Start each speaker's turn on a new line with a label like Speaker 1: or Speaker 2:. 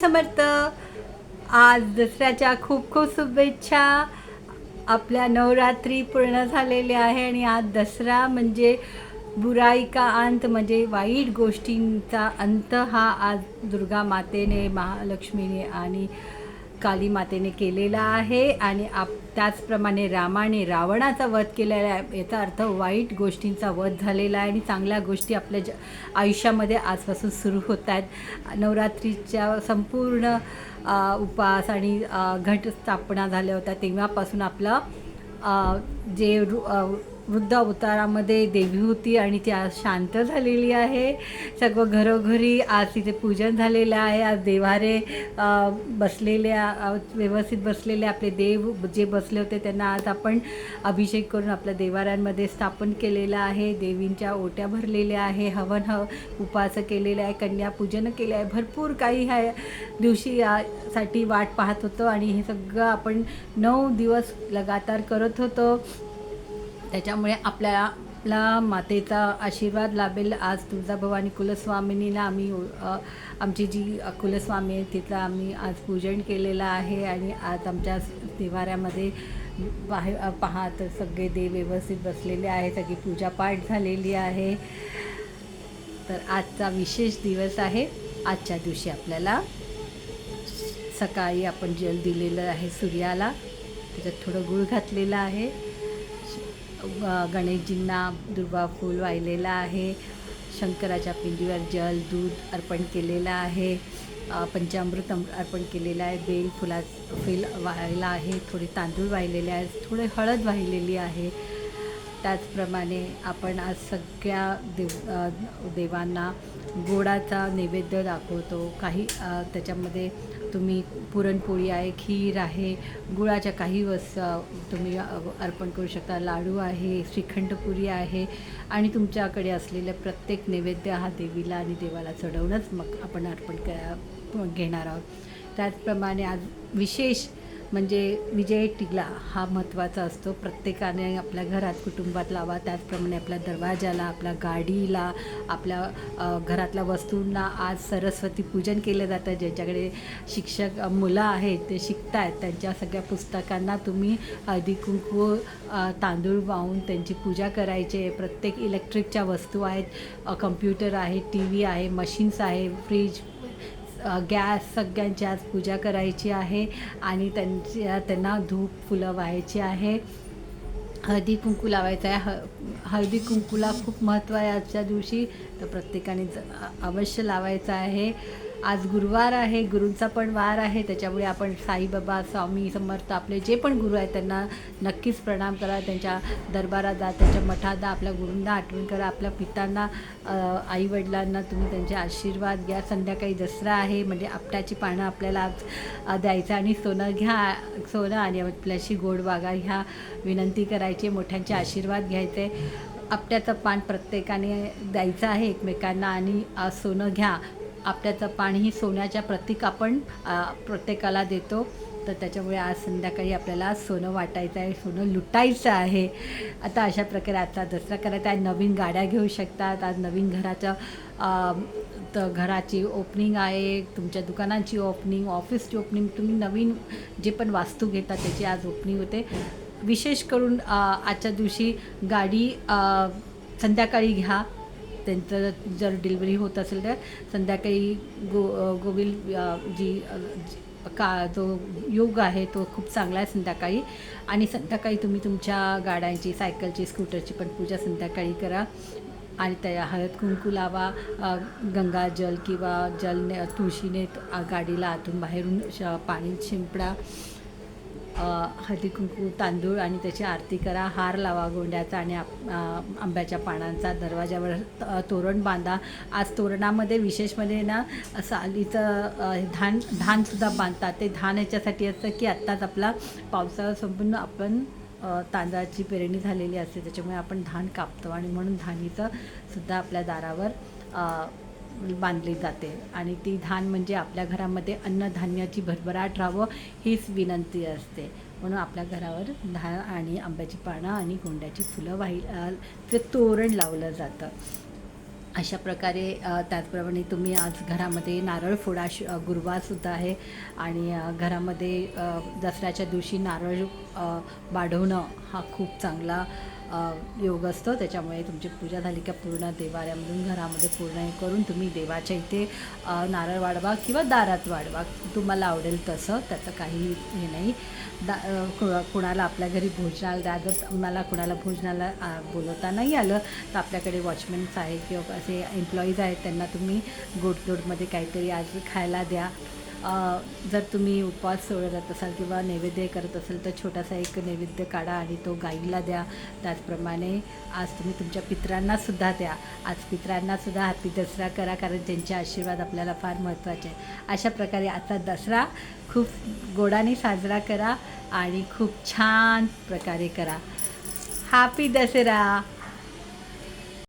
Speaker 1: समर्थ. आज दसऱ्याच्या खूप खूप शुभेच्छा. आपल्या नवरात्री पूर्ण झालेली आहे आणि आज दसरा म्हणजे बुराई का अंत म्हणजे वाईट गोष्टींचा अंत हा आज दुर्गा मातेने महालक्ष्मीने आणि काली मातेने केलेला आहे आणि आप त्याचप्रमाणे रामाने रावणाचा वध केलेला आहे. याचा अर्थ वाईट गोष्टींचा वध झालेला आहे आणि चांगल्या गोष्टी आपल्या ज आयुष्यामध्ये आजपासून सुरू होत आहेत. नवरात्रीच्या संपूर्ण उपास उपवास आणि घटस्थापना झाल्या होत्या. तेव्हापासून आपलं अ, जे वृद्धावतारामध्ये वृद्ध अवतारामध्ये देवी होती आणि ती आज शांत झालेली आहे. सगळं घरोघरी आज तिथे पूजन झालेलं आहे. आज देवारे बसलेल्या व्यवस्थित बसलेले आपले देव जे बसले होते त्यांना आज आपण अभिषेक करून आपल्या देवाऱ्यांमध्ये स्थापन केलेलं आहे. देवींच्या ओट्या भरलेल्या आहे हवन ह उपास केलेले आहे कन्यापूजन केले आहे. भरपूर काही ह्या दिवशी यासाठी वाट पाहत होतो आणि हे सगळं आपण नऊ दिवस लगातार करत होतो. त्याच्यामुळे आपल्याला आपला मातेचा आशीर्वाद लाभेल. आज तुळजाभवानी कुलस्वामिनीला आम्ही आमची जी कुलस्वामी आहे तिचं आम्ही आज पूजन केलेलं आहे आणि आज आमच्या देवाऱ्यामध्ये बाहेर अ, तर सगळे देव व्यवस्थित बसलेले आहे सगळी पूजापाठ झालेली आहे. तर आजचा विशेष दिवस आहे. आजच्या दिवशी आपल्याला सकाळी आपण जल दिलेलं आहे सूर्याला. त्याच्यात थोडं गुळ घातलेलं आहे. गणेशजींना दुर्वा फूल वाहिलेलं आहे. शंकराच्या पिंडीवर जल दूध अर्पण केलेलं आहे. पंचामृत अर्पण केलेलं आहे. बेल फुला फुल वाहिला आहे. थोडे तांदूळ वाहिलेले आहेत. थोडे हळद वाहिलेली आहे. त्याचप्रमाणे आपण आज सगळ्या देव देवांना गोडाचा नैवेद्य दाखवतो. काही त्याच्यामध्ये तुम्ही पुरणपोळी आहे खीर आहे गुळाच्या काही वस्तू तुम्ही अर्पण करू शकता. लाडू आहे श्रीखंडपुरी आहे आणि तुमच्याकडे असलेल्या प्रत्येक नैवेद्य हा देवीला आणि देवाला चढवणंच मग आपण अर्पण क घेणार आहोत. त्याचप्रमाणे आज विशेष म्हणजे विजय टिगला हा महत्त्वाचा असतो. प्रत्येकाने आपल्या घरात कुटुंबात लावा त्याचप्रमाणे आपल्या दरवाजाला आपल्या गाडीला आपल्या घरातल्या वस्तूंना आज सरस्वती पूजन केलं जातं. ज्यांच्याकडे शिक्षक मुलं आहेत ते शिकत आहेत त्यांच्या सगळ्या पुस्तकांना तुम्ही हळदी कुंकू तांदूळ वाहून त्यांची पूजा करायची. आहे प्रत्येक इलेक्ट्रिकच्या वस्तू आहेत. कम्प्युटर आहे टी व्ही आहे मशीन्स आहे फ्रीज गॅस सगळ्यांची आज पूजा करायची आहे आणि त्यांच्या त्यांना धूप फुलं व्हायची आहे. हळदी कुंकू लावायचं आहे. ह हळदी कुंकूला खूप महत्त्व आहे आजच्या दिवशी. तर प्रत्येकाने ज अवश्य लावायचं आहे. आज गुरुवार आहे गुरूंचा पण वार आहे त्याच्यामुळे आपण साईबाबा स्वामी समर्थ आपले जे पण गुरु आहेत त्यांना नक्कीच प्रणाम करा त्यांच्या दरबारात जा त्यांच्या मठात जा आपल्या गुरूंना आठवण करा आपल्या पितांना आईवडिलांना तुम्ही त्यांचे आशीर्वाद घ्या. संध्याकाळी दसरा आहे म्हणजे आपट्याची पानं आपल्याला आज द्यायचं आणि सोनं घ्या सोनं आणि आपल्याशी गोड वागा ह्या विनंती करायची मोठ्यांचे आशीर्वाद घ्यायचे. आपट्याचं पान प्रत्येकाने द्यायचं आहे एकमेकांना आणि सोनं घ्या. आपट्याचं पाणी ही सोन्याच्या प्रतीक आपण प्रत्येकाला देतो. तर त्याच्यामुळे आज संध्याकाळी आपल्याला सोनं वाटायचं आहे सोनं लुटायचं आहे. आता अशा प्रकारे आजचा दसरा करायचा आहे. नवीन गाड्या घेऊ शकतात. आज नवीन घराचं तर घराची ओपनिंग आहे. तुमच्या दुकानाची ओपनिंग ऑफिसची ओपनिंग तुम्ही नवीन जे पण वास्तू घेता त्याची आज ओपनिंग होते. विशेष करून आजच्या दिवशी गाडी संध्याकाळी घ्या. त्यांचं जर डिलिव्हरी होत असेल तर संध्याकाळी गो गोविल जी का जो योग आहे तो खूप चांगला आहे संध्याकाळी. आणि संध्याकाळी तुम्ही तुमच्या गाड्यांची सायकलची स्कूटरची पण पूजा संध्याकाळी करा. आणि त्या हळद कुंकू लावा गंगा गंगाजल किंवा जलने तुळशीने गाडीला आतून बाहेरून श पाणी शिंपडा. हळदी कुंकू तांदूळ आणि त्याची आरती करा. हार लावा गोंड्याचा आणि आप- आंब्याच्या पानांचा. दरवाजावर तोरण बांधा. आज तोरणामध्ये विशेष म्हणजे ना सालीचं धान धानसुद्धा बांधतात. ते धान याच्यासाठी असतं की आत्ताच आपला पावसाळा संपूर्ण आपण तांदळाची पेरणी झालेली असते. त्याच्यामुळे आपण धान कापतो आणि म्हणून धानीचं सुद्धा आपल्या दारावर बांधली जाते. आणि ती धान म्हणजे आपल्या घरामध्ये अन्नधान्याची भरभराट राहावं हीच विनंती असते. म्हणून आपल्या घरावर धान आणि आंब्याची पानं आणि गोंड्याची फुलं वाही ते तोरण लावलं जातं. अशा प्रकारे त्याचप्रमाणे तुम्ही आज घरामध्ये नारळ फोडा श गुरुवारसुद्धा आहे. आणि घरामध्ये दसऱ्याच्या दिवशी नारळ वाढवणं हा खूप चांगला योग असतो. त्याच्यामुळे तुमची पूजा झाली का पूर्ण देवाऱ्यामधून घरामध्ये पूर्ण हे करून तुम्ही देवाच्या इथे नारळ वाढवा किंवा दारात वाढवा. तुम्हाला आवडेल तसं. त्याचं काही हे नाही. दा कुणाला आपल्या घरी भोजनाला द्या जर मला कुणाला भोजनाला बोलवता नाही आलं. तर आपल्याकडे वॉचमॅन्स आहे किंवा असे एम्प्लॉईज आहेत. त्यांना तुम्ही गोडतोडमध्ये काहीतरी आज खायला द्या. जर तुम्ही उपवास सोडत असाल किंवा नैवेद्य करत असाल तर छोटासा एक नैवेद्य काढा आणि तो गाईला द्या. त्याचप्रमाणे आज तुम्ही तुमच्या पित्रांनासुद्धा द्या. आज पित्रांनासुद्धा हॅपी दसरा करा कारण त्यांचे आशीर्वाद आपल्याला फार महत्त्वाचे आहे अशा प्रकारे आता दसरा खूप गोडाने साजरा करा आणि खूप छान प्रकारे करा. हॅपी दसरा!